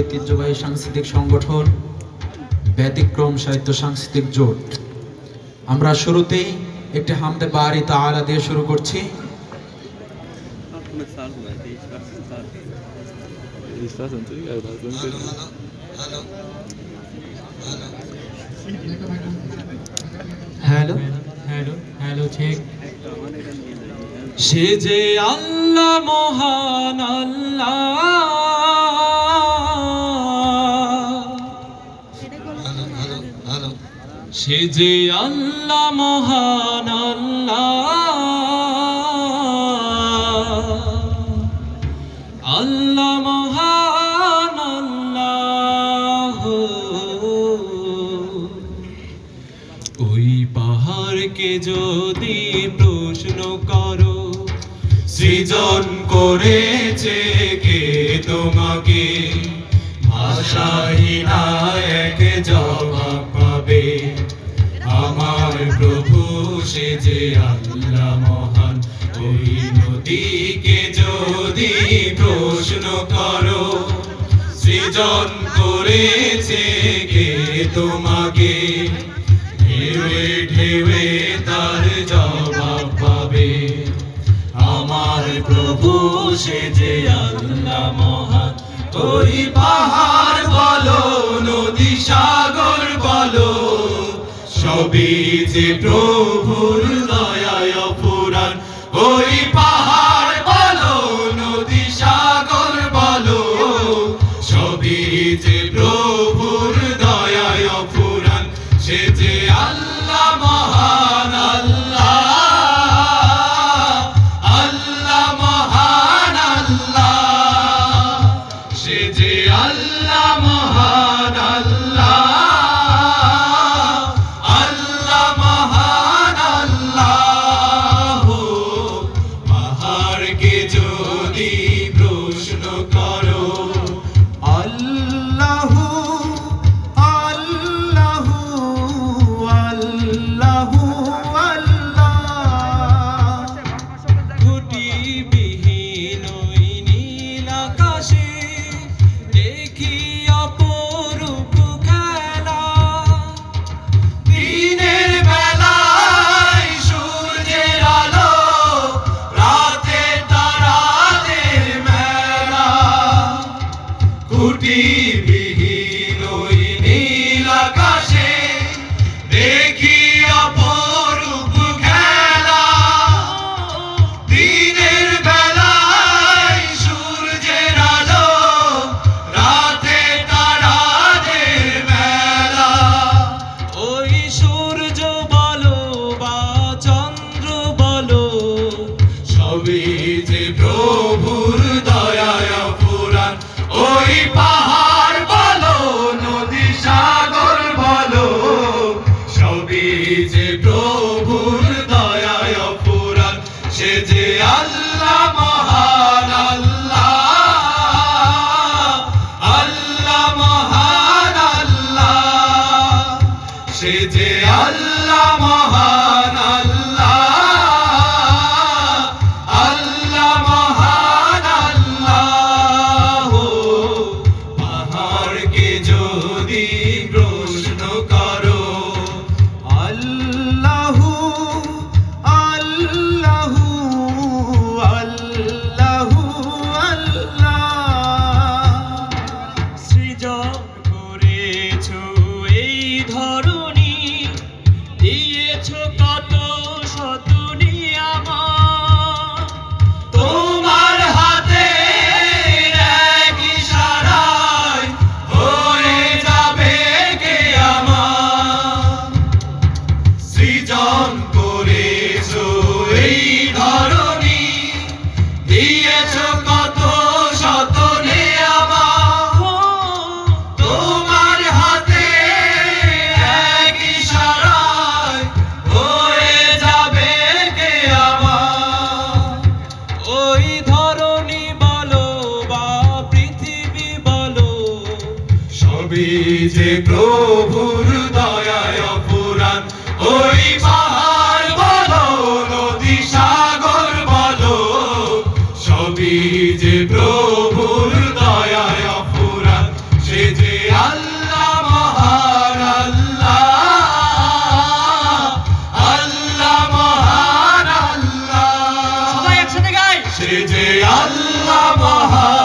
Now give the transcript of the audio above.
ঐতিহ্যবাহী সাংস্কৃতিক সংগঠন ব্যতিক্রম সাহিত্য সাংস্কৃতিক জোট। আমরা শুরুতেই একটি হামদে বাড়ি তালা দিয়ে শুরু করছি। সে যে আল্লাহ মহান আল্লাহ। সে যে আল্লাহ, মহান আল্লাহ। আল্লাহ, মহান আল্লাহ। ওই পাহাড়কে যদি প্রশ্ন করো, সৃজন করেছে কে তোমাকে? ভাষাহীনা যে আল্লাহ মহান, ওই নদীকে যদি প্রশ্ন করো, সৃজন করেছে কে তোমাকে? ঢেউে ঢেউে তার জবাব পাবে। আমার প্রভু, সে যে আল্লাহ মহান, ওই পাহাড় বলো, নদী সাগর বলো সবই যে প্রভুর দয়ায় পুরাণ ওই পাহাড় বলো নদী সাগর বলো সবই যে খুঁটিবিহীন প্রভুর দয়ায় পুরাণ ওই পাহাড় বলো নদী সাগর বলো সবই যে প্রভুর দয়ায় পুরাণ সে যে আল্লাহ মহান আল্লাহ। আল্লাহ মহান আল্লাহ। সবাই একসাথে গাই। সে যে আল্লাহ মহান